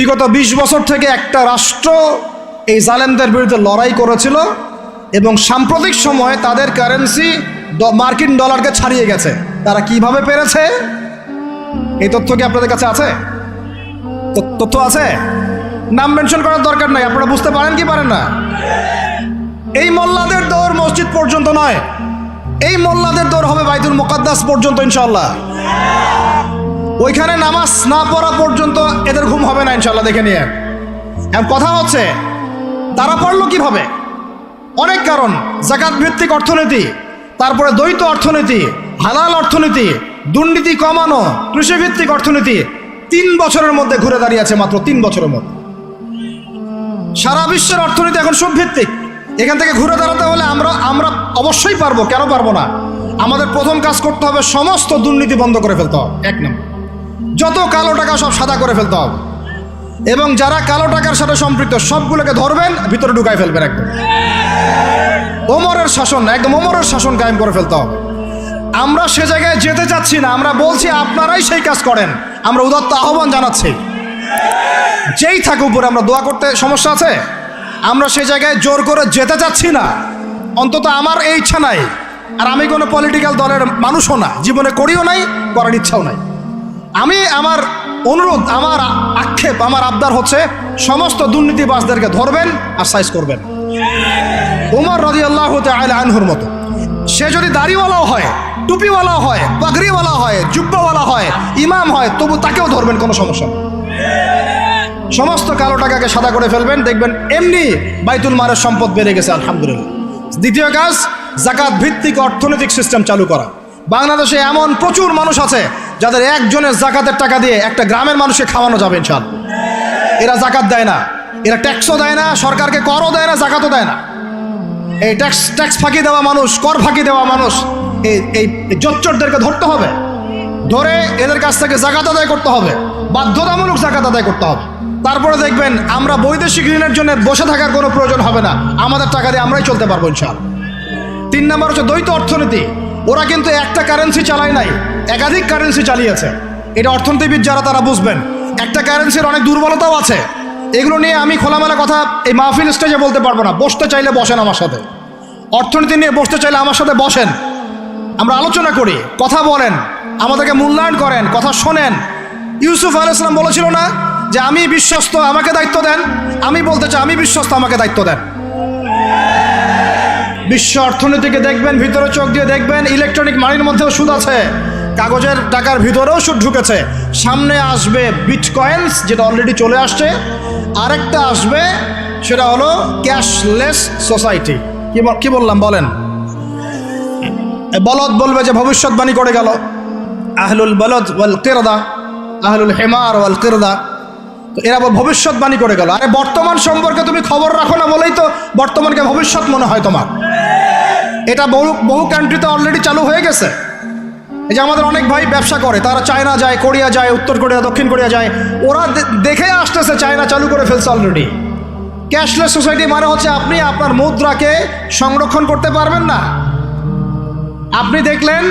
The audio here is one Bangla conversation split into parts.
বিগত বিশ বছর থেকে একটা রাষ্ট্র এই জালেমদের বিরুদ্ধে লড়াই করেছিল এবং সাম্প্রতিক সময়ে তাদের কারেন্সি মার্কিন ডলারকে ছাড়িয়ে গেছে। তারা কীভাবে পেরেছে? এই তথ্য কি আপনাদের কাছে আছে? তথ্য আছে? নাম মেনশন করার দরকার নাই, আপনারা বুঝতে পারেন কি পারেন না? এই মোল্লাদের দৌড় মসজিদ পর্যন্ত নয়। এই মোল্লাদের দৌড় হবে বাইতুল মোকাদ্দাস পর্যন্ত ইনশাল্লাহ ওইখানে নামাজ না পড়া পর্যন্ত এদের ঘুম হবে না ইনশাল্লাহ দেখে নিয়ে। এখন কথা হচ্ছে, তারা পড়ল কীভাবে? অনেক কারণ জাকাত ভিত্তিক অর্থনীতি, তারপরে দ্বৈত অর্থনীতি, হালাল অর্থনীতি, দুর্নীতি কমানো, কৃষিভিত্তিক অর্থনীতি, তিন বছরের মধ্যে ঘুরে দাঁড়িয়েছে মাত্র তিন বছরের মধ্যে। সারা বিশ্বের অর্থনীতি এখন সব ভিত্তিক এখান থেকে ঘুরে দাঁড়াতে হলে আমরা আমরা অবশ্যই পারব। কেন পারব না? আমাদের প্রথম কাজ করতে হবে সমস্ত দুর্নীতি বন্ধ করে ফেলতে হবে। এক নম্বর। যত কালো টাকা সব সাদা করে ফেলতে হবে। এবং যারা কালো টাকার সাথে সম্পৃক্ত, সবগুলোকে ধরবেন, ভিতরে ঢুকাই ফেলবেন একদম। ওমরের শাসন, একদম ওমরের শাসন কায়েম করে ফেলতে হবে। আমরা সে জায়গায় যেতে চাচ্ছি না, আমরা বলছি আপনারাই সেই কাজ করেন। আমরা উদত্ত আহ্বান জানাচ্ছি। যেই থাকে উপরে, আমরা দোয়া করতে সমস্যা আছে? আমরা সে জায়গায় জোর করে যেতে চাচ্ছি না। অন্তত আমার এই ইচ্ছা নাই। আর আমি কোনো পলিটিক্যাল দলের মানুষও না, জীবনে করিও নাই, করার ইচ্ছাও নাই। আমি আমার অনুরোধ, আমার আক্ষেপ, আমার আবদার হচ্ছে সমস্ত দুর্নীতিবাসদেরকে ধরবেন আর সাইজ করবেন। উমর রাজি আল্লাহ আনহুর মতো। সে যদি দাড়িওয়ালাও হয়, টুপিওয়ালাও হয় পাগড়িওয়ালা হয়, জুব্বাওয়ালা হয়, ইমাম হয়, তবু তাকেও ধরবেন, কোনো সমস্যা সমস্ত কালো টাকাকে সাদা করে ফেলবেন, দেখবেন এমনি বাইতুল মারের সম্পদ বেড়ে গেছে, আলহামদুলিল্লাহ। দ্বিতীয় কাজ, জাকাত ভিত্তিক অর্থনৈতিক সিস্টেম চালু করা। বাংলাদেশে এমন প্রচুর মানুষ আছে যাদের একজনের জাকাতের টাকা দিয়ে একটা গ্রামের মানুষকে খাওয়ানো যাবে ইনশাল এরা জাকাত দেয় না। এরা ট্যাক্সও দেয় না, সরকারকে করও দেয় না, জাকাতও দেয় না। এই ট্যাক্স ট্যাক্স ফাঁকি দেওয়া মানুষ, কর ফাঁকি দেওয়া মানুষ, এই এই জচ্চরদেরকে ধরতে হবে। ধরে এদের কাছ থেকে জাকাত আদায় করতে হবে, বাধ্যতামূলক জাকাত আদায় করতে হবে। তারপরে দেখবেন আমরা বৈদেশিক ঋণের জন্য বসে থাকার কোনো প্রয়োজন হবে না। আমাদের টাকা দিয়ে আমরাই চলতে পারব ইনশাল তিন নম্বর হচ্ছে দ্বৈত অর্থনীতি। ওরা কিন্তু একটা কারেন্সি চালায় নাই। একাধিক কারেন্সি চালিয়েছে। এটা অর্থনীতিবিদ যারা, তারা বুঝবেন। একটা কারেন্সির অনেক দুর্বলতাও আছে। এগুলো নিয়ে আমি খোলামেলা কথা এই মাহফিল স্টেজে বলতে পারব না। বসতে চাইলে বসেন আমার সাথে। অর্থনীতি নিয়ে বসতে চাইলে আমার সাথে বসেন। আমরা আলোচনা করি, কথা বলেন, আমাদেরকে মূল্যায়ন করেন, কথা শোনেন। ইউসুফ আলাইসলাম বলেছিল না যে, আমি বিশ্বস্ত, আমাকে দায়িত্ব দেন। আমি বলতে চাই, আমি বিশ্বস্ত, আমাকে দায়িত্ব দেন। বিশ্ব অর্থনীতিকে দেখবেন, ভিতরে চোখ দিয়ে দেখবেন ইলেকট্রনিক মানির মধ্যেও সুদ আছে। কাগজের টাকার ভিতরেও সুদ ঢুকেছে। সামনে আসবে বিট বিটকয়েন্স যেটা অলরেডি চলে আসছে। আরেকটা আসবে, সেটা হলো ক্যাশলেস সোসাইটি কি বললাম, বলেন? বলদ বলবে যে ভবিষ্যৎবাণী করে গেল। আহলুল বলদ ওয়াল কিরদা, আহলুল হেমার ওয়াল কেরদা। তো এরা ভবিষ্যৎবাণী করে গেল। আরে বর্তমান সম্পর্কে তুমি খবর রাখো না বলেই তো বর্তমানকে ভবিষ্যৎ মনে হয় তোমার। এটা বহু বহু কান্ট্রিতে অলরেডি চালু হয়ে গেছে। এই যে আমাদের অনেক ভাই ব্যবসা করে, তারা চায়না যায়, কোরিয়া যায়, উত্তর কোরিয়া, দক্ষিণ কোরিয়া যায়, ওরা দেখে আসতেছে চায়না চালু করে ফেলছে অলরেডি ক্যাশলেস সোসাইটি মানে হচ্ছে আপনি আপনার মুদ্রাকে সংরক্ষণ করতে পারবেন না। আপনি দেখলেন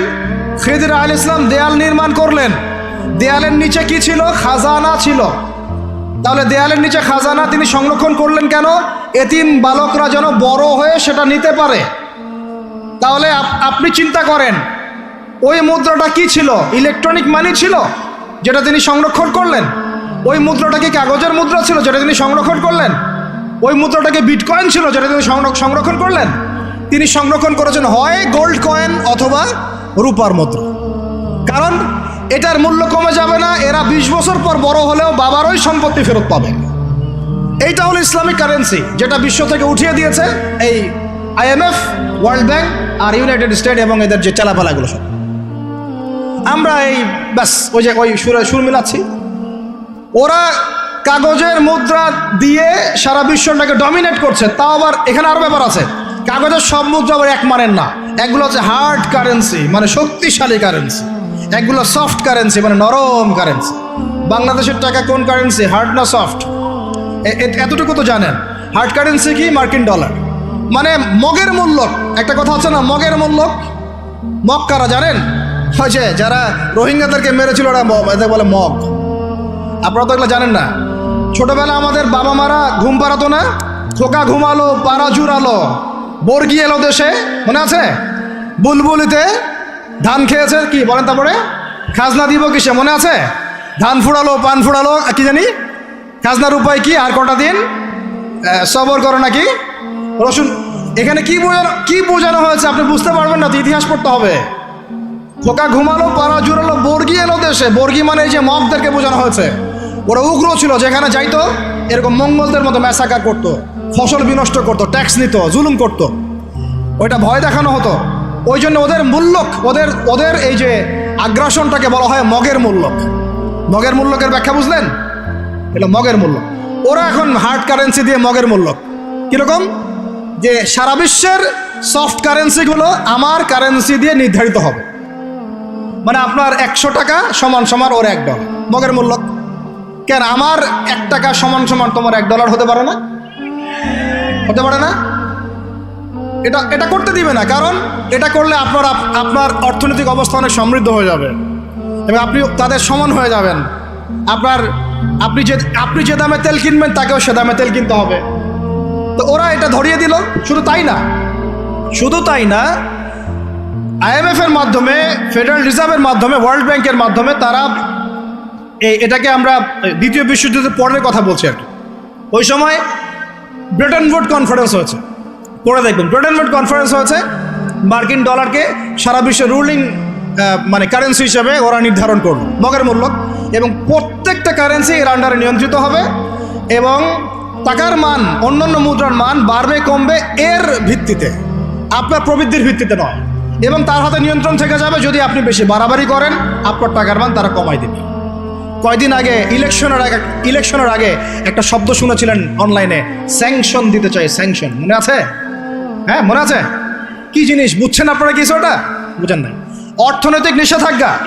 খিদির আল ইসলাম দেয়াল নির্মাণ করলেন। দেয়ালের নিচে কি ছিল? খাজানা ছিল। তাহলে দেয়ালের নিচে খাজানা তিনি সংরক্ষণ করলেন কেন? এতিম বালকরা যেন বড় হয়ে সেটা নিতে পারে। তাহলে আপনি চিন্তা করেন ওই মুদ্রাটা কি ছিল? ইলেকট্রনিক মানি ছিল? যেটা তিনি সংরক্ষণ করলেন। ওই মুদ্রাটা কি কাগজের মুদ্রা ছিল যেটা তিনি সংরক্ষণ করলেন? ওই মুদ্রাটাকে বিটকয়েন ছিল যেটা তিনি সংর- সংরক্ষণ করলেন? তিনি সংরক্ষণ করেছেন হয় গোল্ড কয়েন অথবা রূপার মুদ্রা। কারণ এটার মূল্য কমে যাবে না, এরা বিশ বছর পর বড় হলেও বাবারই সম্পত্তি ফেরত পাবে। এইটা হলো ইসলামিক কারেন্সি যেটা বিশ্ব থেকে উঠিয়ে দিয়েছে এই আইএমএফ ওয়ার্ল্ড ব্যাংক আর ইউনাইটেড স্টেট এবং এদের যে চালাপালাগুলো সব। আমরা এই, ব্যাস, ওই যে, ওই সুরে সুর মিলাচ্ছি। ওরা কাগজের মুদ্রা দিয়ে সারা বিশ্বটাকে ডমিনেট করছে, তাও আবার এখানে আরও ব্যাপার আছে। কাগজের সব মুদ্রা আবার এক মানের না। একগুলো হচ্ছে হার্ড কারেন্সি মানে শক্তিশালী কারেন্সি একগুলো সফট কারেন্সি মানে নরম কারেন্সি বাংলাদেশের টাকা কোন কারেন্সি হার্ড না সফট এতটুকু তো জানেন। হার্ড কারেন্সি কি? মার্কিন ডলার মানে মগের মূল্য। একটা কথা হচ্ছে না, মগের মূল্য। মগ কারা জানেন? হয়েছে, যারা রোহিঙ্গাদেরকে মেরেছিল ওরা এদের বলে মগ। আপনারা তো এগুলো জানেন না। ছোটবেলা আমাদের বাবা মারা ঘুম পাড়াতো না, খোকা ঘুমালো, পাড়া জুড়ালো বর্গি এলো দেশে, মনে আছে? বুলবুলিতে ধান খেয়েছে, কি বলেন তারপরে? খাজনা দিব কিসে, মনে আছে? ধান ফুড়ালো, পান ফুড়ালো কি জানি? খাজনার উপায় কি, আর কটা দিন? সবর করো নাকি? রসুন, এখানে কি বোঝানো কি বোঝানো হয়েছে, আপনি বুঝতে পারবেন না, তো ইতিহাস পড়তে হবে। খোকা ঘুমালো পাড়া জুড়ালো, বর্গি এলো দেশে। বর্গি মানে এই যে মগদেরকে বোঝানো হয়েছে। ওরা উগ্র ছিল, যেখানে যাইতো, এরকম মঙ্গলদের মতো ম্যাসাকার করতো, ফসল বিনষ্ট করতো, ট্যাক্স নিত, জুলুম করতো। ওইটা ভয় দেখানো হতো। ওই জন্য ওদের মূল্যক ওদের ওদের এই যে আগ্রাসনটাকে বলা হয় মগের মূল্যক মগের মূল্যকের ব্যাখ্যা বুঝলেন? এটা মগের মূল্য ওরা এখন হার্ড কারেন্সি দিয়ে মগের মূল্যক কীরকম? যে সারা বিশ্বের সফট কারেন্সিগুলো আমার কারেন্সি দিয়ে নির্ধারিত হবে। মানে আপনার একশো টাকা সমান সমান ওর এক ডলার মগের মূল্য। কেন আমার এক টাকা সমান সমান তোমার এক ডলার হতে পারে না? হতে পারে না? এটা এটা করতে দিবে না, কারণ এটা করলে আপনার আপ- আপনার অর্থনৈতিক অবস্থা অনেক সমৃদ্ধ হয়ে যাবে। এবং আপনি তাদের সমান হয়ে যাবেন। আপনার, আপনি যে আপনি যে দামে তেল কিনবেন, তাকেও সে দামে তেল কিনতে হবে। তো ওরা এটা ধরিয়ে দিল। শুধু তাই না। শুধু তাই না আইএমএফ এর মাধ্যমে ফেডারেল রিজার্ভের মাধ্যমে ওয়ার্ল্ড ব্যাংকের মাধ্যমে তারা এটাকে আমরা দ্বিতীয় বিশ্বযুদ্ধের পরের কথা বলছি আর ওই সময় ব্রিটেন ভোট কনফারেন্স হয়েছে। পড়ে দেখবেন ব্রিটেন ভোট কনফারেন্স হয়েছে। মার্কিন ডলারকে সারা বিশ্বের রুলিং মানে কারেন্সি হিসেবে ওরা নির্ধারণ করল, মগের মূল্য এবং প্রত্যেকটা কারেন্সি এর আন্ডারে নিয়ন্ত্রিত হবে এবং টাকার মান, অন্যান্য মুদ্রার মান বাড়বে, কমবে এর ভিত্তিতে। আপনার প্রবৃদ্ধির ভিত্তিতে নয়। এবং তার হাতে নিয়ন্ত্রণ থেকে যাবে যদি আপনি বেশি বাড়াবাড়ি করেন, আপনার টাকার মান তারা কমাই দেবে। কয়দিন আগে ইলেকশনের আগে ইলেকশনের আগে একটা শব্দ শুনেছিলেন অনলাইনে, স্যাংশন দিতে চাই, স্যাংশন। মনে আছে? হ্যাঁ মনে আছে? কি জিনিস, বুঝছেন আপনারা কিছু ওটা? বুঝেন নাই। অর্থনৈতিক নিষেধাজ্ঞা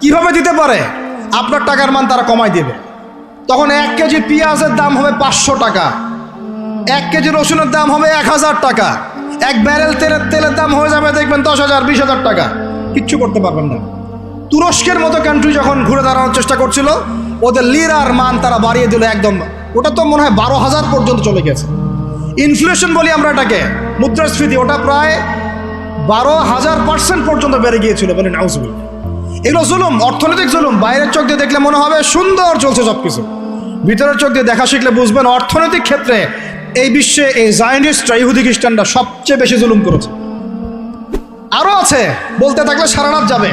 কীভাবে দিতে পারে? আপনার টাকার মান তারা কমাই দেবে। তখন এক কেজি পেঁয়াজের দাম হবে পাঁচশো টাকা। এক কেজি রসুনের দাম হবে এক হাজার টাকা। এক ব্যারেল তেলের তেলের দাম হয়ে যাবে দেখবেন দশ হাজার, বিশ হাজার টাকা। কিচ্ছু করতে পারবেন না। তুরস্কের মতো কান্ট্রি যখন ঘুরে দাঁড়ানোর চেষ্টা করছিল, ওদের লিরার মান তারা বাড়িয়ে দিল একদম। ওটা তো মনে হয় বারো হাজার পর্যন্ত চলে গেছে। ইনফ্লেশন বলি আমরা এটাকে। মুদ্রাস্ফীতি, ওটা প্রায় বারো হাজার পার্সেন্ট পর্যন্ত বেড়ে গিয়েছিল বলে নাউজুল এগুলো জুলুম, অর্থনৈতিক জুলুম। বাইরের চোখ দিয়ে দেখলে মনে হবে সুন্দর চলছে সব কিছু ভিতরের চোখ দিয়ে দেখা শিখলে বুঝবেন অর্থনৈতিক ক্ষেত্রে এই বিশ্বে এই জায়নিস্টরা ইহুদি খ্রিস্টানরা সবচেয়ে বেশি জুলুম করেছে। আরও আছে বলতে থাকলে সারা রাত যাবে।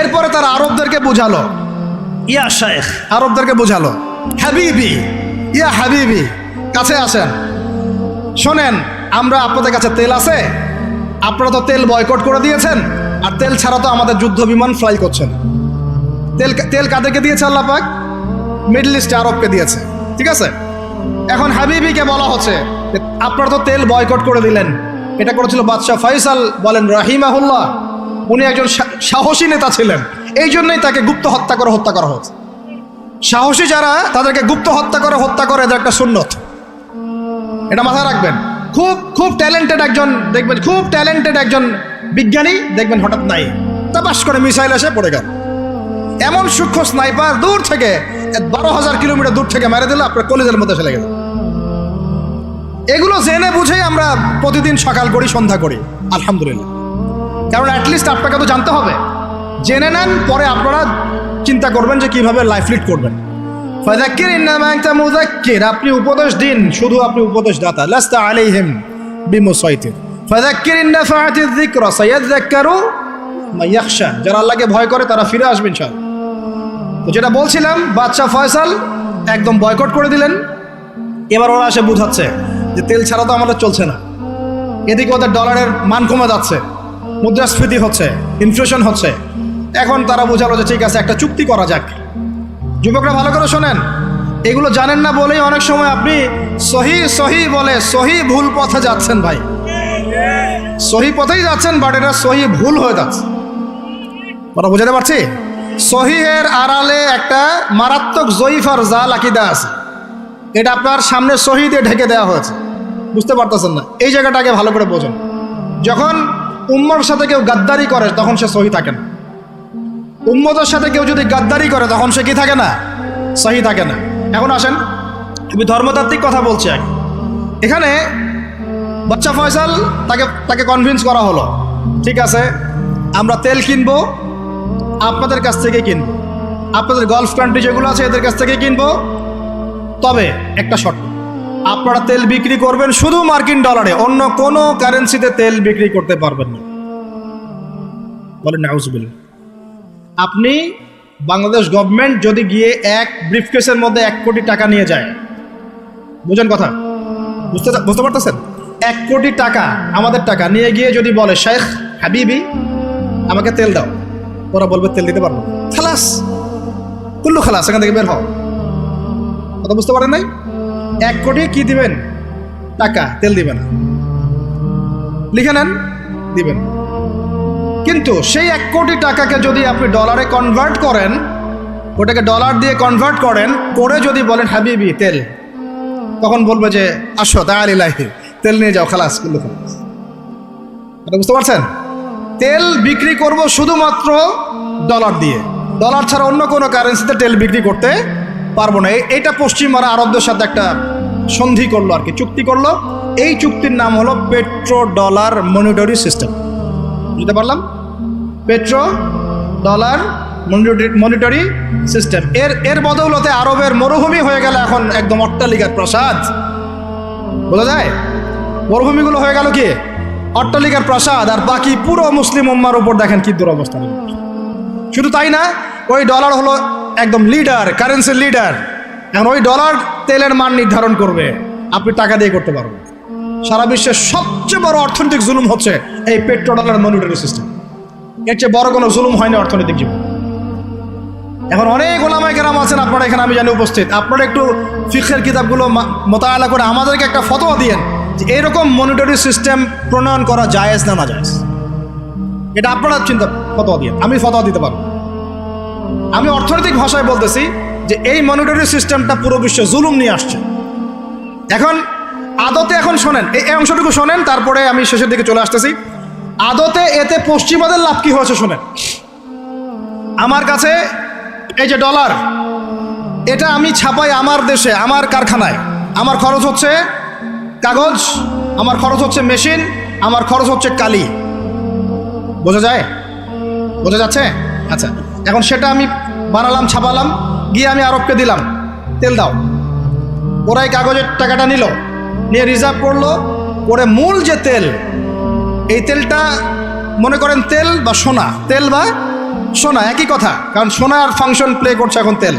এরপরে তারা আরবদেরকে বুঝালো। ইয়া শেখ আরবদেরকে বুঝালো হাবিবি ইয়া হাবিবি কাছে আসেন। শোনেন আমরা আপনাদের কাছে তেল আছে। আপনারা তো তেল বয়কট করে দিয়েছেন আর তেল ছাড়া তো আমাদের যুদ্ধ বিমান ফ্লাই করছেন। তেল তেল কাদেরকে দিয়েছে আল্লাহ পাক? মিডল ইস্টে আরবকে দিয়েছে। ঠিক আছে? এখন হাবিবিকে বলা হচ্ছে আপনারা তো তেল বয়কট করে দিলেন। এটা করেছিল বাদশাহ ফয়সাল বলেন রাহিমাহুল্লাহ। উনি একজন সাহসী নেতা ছিলেন। এই জন্যই তাকে গুপ্ত হত্যা করে হত্যা করা হয়েছে। সাহসী যারা, তাদেরকে গুপ্ত হত্যা করে হত্যা করে এদের একটা সুন্নত। এটা মাথায় রাখবেন। খুব খুব ট্যালেন্টেড একজন, দেখবেন, খুব ট্যালেন্টেড একজন বিজ্ঞানী, দেখবেন হঠাৎ নাই। তাপাস করে মিসাইল এসে পড়ে গেল। এমন সূক্ষ্ম স্নাইপার দূর থেকে, বারো হাজার কিলোমিটার দূর থেকে মেরে দিল, আপনার কলেজের মধ্যে ফেলে গেল। এগুলো জেনে বুঝেই আমরা প্রতিদিন সকাল করি, সন্ধ্যা করি, আলহামদুলিল্লাহ। কারণ অ্যাটলিস্ট আপনাকে তো জানতে হবে। জেনে নেন, পরে আপনারা চিন্তা করবেন যে কীভাবে লাইফ লিড করবেন। ফাযাক্কির ইন্নামা আনতা মুযাক্কির, আপনি উপদেশ দিন, শুধু আপনি উপদেশ দাতা লাস্তা আলাইহিম বিমুসাইতির। ফাযাক্কির ইন নাফাআতিয যিকরা সায়াযাক্কারু মা ইয়াখশা। যারা আল্লাহকে ভয় করে, তারা ফিরে আসবে ইনশাআল্লাহ। তো যেটা বলছিলাম, বাদশাহ ফয়সাল একদম বয়কট করে দিলেন। এবার ওরা এসে বুঝাচ্ছে। যে তেল ছাড়া তো আমাদের চলছে না। এদিকে ওদের ডলারের মান কমে যাচ্ছে, মুদ্রাস্ফীতি হচ্ছে ইনফ্লেশন হচ্ছে। এখন তারা বোঝালো যে ঠিক আছে, একটা চুক্তি করা যাক। যুবকরা ভালো করে শোনেন, এগুলো জানেন না বলেই অনেক সময় আপনি সহি সহি বলে, সহি ভুল পথে যাচ্ছেন ভাই। সহি পথেই যাচ্ছেন বাট এটা সহি ভুল হয়ে যাচ্ছে। কথা বোঝাতে পারছি? সহিহের আড়ালে একটা মারাত্মক জয়ীফ আর জাল আকিদা আছে। এটা আপনার সামনে সহি দিয়ে ঢেকে দেওয়া হয়েছে। বুঝতে পারতেছেন না। এই জায়গাটাকে ভালো করে বোঝেন। যখন উম্মর সাথে কেউ গাদ্দারি করে, তখন সে সহি থাকে না। উম্মতের সাথে কেউ যদি গাদ্দারি করে, তখন সে কি থাকে না? সহি থাকে না। এখন আসেন, আমি ধর্মতাত্ত্বিক কথা বলছি আগে এখানে বাচ্চা ফয়সাল তাকে তাকে কনভিন্স করা হলো, ঠিক আছে, আমরা তেল কিনবো, আপনাদের কাছ থেকে কিনবো। আপনাদের গলফ কান্ট্রি যেগুলো আছে, এদের কাছ থেকে কিনবো। তবে একটা শর্ত আপনারা তেল বিক্রি করবেন শুধু মার্কিন ডলারে, অন্য কোনো কারেন্সিতে তেল বিক্রি করতে পারবেন না। বলেন নাউজবিল আপনি বাংলাদেশ গভর্নমেন্ট যদি গিয়ে এক ব্রিফকেসের মধ্যে এক কোটি টাকা নিয়ে যায়, বুঝেন কথা? বুঝতে বুঝতে পারতেছেন? এক কোটি টাকা, আমাদের টাকা নিয়ে গিয়ে যদি বলে শেখ হাবিবি, আমাকে তেল দাও। ওরা বলবে, তেল দিতে পারব খালাস, কুল্লু খালাস, এখান থেকে বের হও। কথা বুঝতে পারেন নাই? এক কোটি কি দিবেন? টাকা, তেল দিবেন। লিখে নেন, দিবেন। কিন্তু সেই এক কোটি টাকাকে যদি আপনি ডলারে কনভার্ট করেন, ওটাকে ডলার দিয়ে কনভার্ট করেন, করে যদি বলেন, হাবিবি, তেল। তখন বলবে যে, আসো তাহলে লাইফে তেল নিয়ে যাও, খালাস কুল্লু খালাস বুঝতে পারছেন? তেল বিক্রি করব শুধুমাত্র ডলার দিয়ে। ডলার ছাড়া অন্য কোনো কারেন্সিতে তেল বিক্রি করতে পারব না। এইটা পশ্চিমারা আরবদের সাথে একটা সন্ধি করল আর কি, চুক্তি করল। এই চুক্তির নাম হলো পেট্রো ডলার মনিটরি সিস্টেম। বুঝতে পারলাম? Petro dollar monetary system. এর এর বদৌলতে আরবের মরুভূমি হয়ে গেল এখন একদম অট্টালিকার প্রসাদ। বোঝা যায়? মরুভূমিগুলো হয়ে গেল কি? অট্টালিকার প্রাসাদ। আর বাকি পুরো মুসলিম উম্মার উপর দেখেন কি দুরবস্থা। শুধু তাই না ওই ডলার হলো একদম লিডার কারেন্সির লিডার এখন ওই ডলার তেলের মান নির্ধারণ করবে। আপনি টাকা দিয়ে করতে পারবেন। সারা বিশ্বের সবচেয়ে বড় অর্থনৈতিক জুলুম হচ্ছে এই পেট্রো ডলার মনিটরি সিস্টেম এর চেয়ে বড় কোনো জুলুম হয়নি অর্থনৈতিক জীবন। এখন অনেক ওলামায় কেরাম আছেন, আপনারা এখানে আমি জানি উপস্থিত। আপনারা একটু ফিক্সের কিতাবগুলো মোতায়েলা করে আমাদেরকে একটা ফতোয়া দিয়েন যে এরকম মনিটরি সিস্টেম প্রণয়ন করা জায়েজ না না জায়েজ এটা আপনারা চিন্তা, ফতোয়া দিয়েন। আমি ফতোয়া দিতে পারব। আমি অর্থনৈতিক ভাষায় বলতেছি যে এই মনিটরি সিস্টেমটা পুরো বিশ্বে জুলুম নিয়ে আসছে। এখন আদতে এখন শোনেন এই অংশটুকু শোনেন, তারপরে আমি শেষের দিকে চলে আসতেছি। আদতে এতে পশ্চিমাদের লাভ কি হয়েছে শোনেন। আমার কাছে এই যে ডলার এটা আমি ছাপাই আমার দেশে, আমার কারখানায়। আমার খরচ হচ্ছে কাগজ, আমার খরচ হচ্ছে মেশিন, আমার খরচ হচ্ছে কালি। বোঝা যায়? বোঝা যাচ্ছে? আচ্ছা। এখন সেটা আমি বানালাম, ছাপালাম, গিয়ে আমি আরবকে দিলাম। তেল দাও। ওরাই কাগজের টাকাটা নিল, নিয়ে রিজার্ভ করল। করে মূল যে তেল, এই তেলটা মনে করেন তেল বা সোনা, তেল বা সোনা, একই কথা, কারণ সোনার ফাংশন প্লে করছে এখন তেল।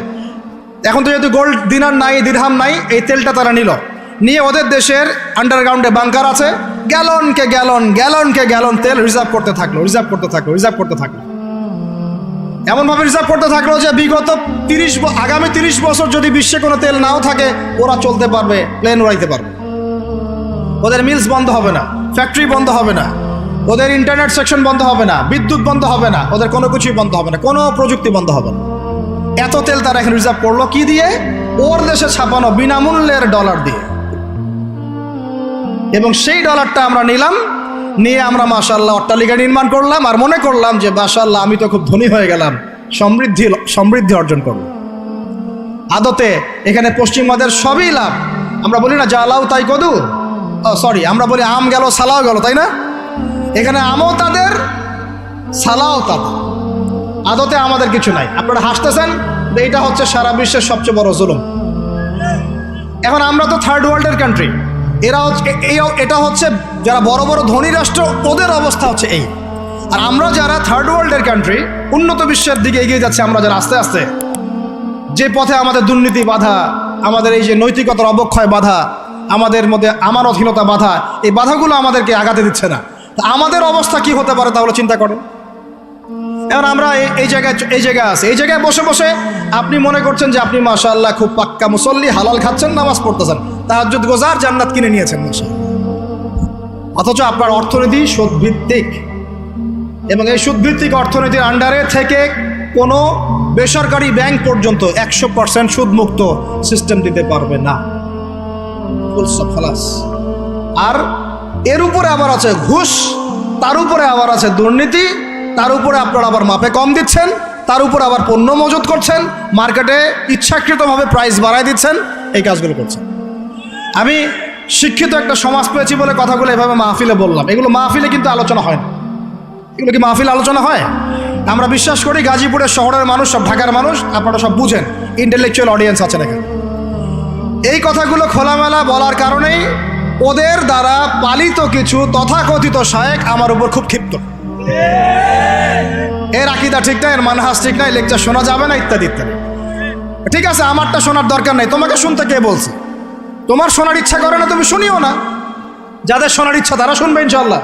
এখন তো যেহেতু গোল্ড দিনার নাই দিরহাম নাই, এই তেলটা তারা নিল। নিয়ে ওদের দেশের আন্ডারগ্রাউন্ডে বাংকার আছে। গ্যালনকে গ্যালন গ্যালনকে গ্যালন তেল রিজার্ভ করতে থাকল রিজার্ভ করতে থাকল রিজার্ভ করতে থাকল। এমনভাবে রিজার্ভ করতে থাকল যে বিগত তিরিশ আগামী তিরিশ বছর যদি বিশ্বে কোনো তেল নাও থাকে, ওরা চলতে পারবে প্লেন উড়াইতে পারবে। ওদের মিলস বন্ধ হবে না ফ্যাক্টরি বন্ধ হবে না, ওদের ইন্টারনেট সেকশন বন্ধ হবে না, বিদ্যুৎ বন্ধ হবে না, ওদের কোনো কিছুই বন্ধ হবে না, কোনো প্রযুক্তি বন্ধ হবে না। এত তেল তারা এখন রিজার্ভ করল কি দিয়ে? ওর দেশে ছাপানো বিনামূল্যের ডলার দিয়ে। এবং সেই ডলারটা আমরা নিলাম নিয়ে আমরা মাশাল্লাহ অট্টালিকা নির্মাণ করলাম আর মনে করলাম যে মাশাল্লাহ আমি তো খুব ধনী হয়ে গেলাম, সমৃদ্ধি সমৃদ্ধি অর্জন করলাম আদতে এখানে পশ্চিমাদের সবই লাভ। আমরা বলি না জ্বালাও তাই কদু। সরি আমরা বলি, আম গেল, সালাও গেল, তাই না? এখানে আমও তাদের, সালাও তাদের। আদতে আমাদের কিছু নাই। আপনারা হাসতেছেন এটা হচ্ছে সারা বিশ্বের সবচেয়ে বড় জুলুম। এখন আমরা তো থার্ড ওয়ার্ল্ডের কান্ট্রি এরা হচ্ছে এটা হচ্ছে যারা বড় বড় ধনী রাষ্ট্র, ওদের অবস্থা হচ্ছে এই। আর আমরা যারা থার্ড ওয়ার্ল্ডের কান্ট্রি উন্নত বিশ্বের দিকে এগিয়ে যাচ্ছে আমরা যারা আস্তে আস্তে, যে পথে আমাদের দুর্নীতি বাধা, আমাদের এই যে নৈতিকতার অবক্ষয় বাধা, আমাদের মধ্যে আমানতহীনতা বাধা, এই বাধাগুলো আমাদেরকে আগাতে দিচ্ছে না। তা আমাদের অবস্থা কি হতে পারে তাহলে চিন্তা করেন। এখন আমরা এই- জায়গায় এই জায়গায় আছি। এই জায়গায় বসে বসে আপনি মনে করছেন যে আপনি মাশাআল্লাহ খুব পাক্কা মুসল্লি, হালাল খাচ্ছেন, নামাজ পড়তেছেন। তাহাজ্জুদ গোজার জান্নাত কিনে নিয়েছেন অথচ আপনার অর্থনীতি সুদভিত্তিক। এবং এই সুদভিত্তিক অর্থনীতির আন্ডারে থেকে কোনো বেসরকারি ব্যাংক পর্যন্ত একশো পার্সেন্ট সুদমুক্ত সিস্টেম দিতে পারবে না। আর এর উপরে আবার আছে ঘুষ, তার উপরে আবার আছে দুর্নীতি, তার উপরে আপনারা আবার মাপে কম দিচ্ছেন, তার উপরে আবার পণ্য মজুত করছেন, মার্কেটে ইচ্ছাকৃতভাবে প্রাইস বাড়ায় দিচ্ছেন, এই কাজগুলো করছেন। আমি শিক্ষিত একটা সমাজ পেয়েছি বলে কথাগুলো এভাবে মাহফিলে বললাম। এগুলো মাহফিলে কিন্তু আলোচনা হয় না। এগুলো কি মাহফিলে আলোচনা হয়? আমরা বিশ্বাস করি গাজীপুরের শহরের মানুষ, সব ঢাকার মানুষ, আপনারা সব বুঝেন ইন্টেলেকচুয়াল অডিয়েন্স আছেন এখানে এই কথাগুলো খোলামেলা বলার কারণেই ওদের দ্বারা পালিত কিছু তথাকথিত শায়েক আমার উপর খুব ক্ষিপ্ত। এর আকিদা ঠিক না এর মানহাস ঠিক নাই লেকচার শোনা যাবে না, ইত্যাদি ইত্যাদি। ঠিক আছে, আমারটা শোনার দরকার নেই। তোমাকে শুনতে কে বলছে? তোমার শোনার ইচ্ছা করে না, তুমি শুনিও না। যাদের শোনার ইচ্ছা, তারা শুনবে ইনশাল্লাহ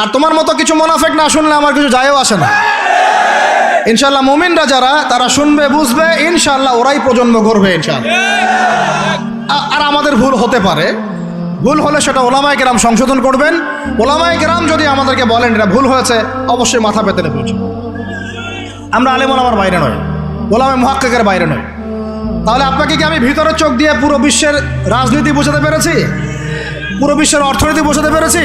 আর তোমার মতো কিছু মোনাফেক না শুনলে আমার কিছু যায়ও আসে না। ইনশাল্লাহ মুমিনরা যারা, তারা শুনবে, বুঝবে ইনশাল্লাহ ওরাই প্রজন্ম করবে ইনশাল্লাহ আর আমাদের ভুল হতে পারে। ভুল হলে সেটা ওলামায় কেরাম সংশোধন করবেন। ওলামায় কেরাম যদি আমাদেরকে বলেন এটা ভুল হয়েছে, অবশ্যই মাথা পেতে নেবে। আমরা আলেম ওলামার বাইরে নয়। ওলামে মহাক্কের বাইরে নয়। তাহলে আপনাকে কি আমি ভিতরের চোখ দিয়ে পুরো বিশ্বের রাজনীতি বোঝাতে পেরেছি? পুরো বিশ্বের অর্থনীতি বোঝাতে পেরেছি?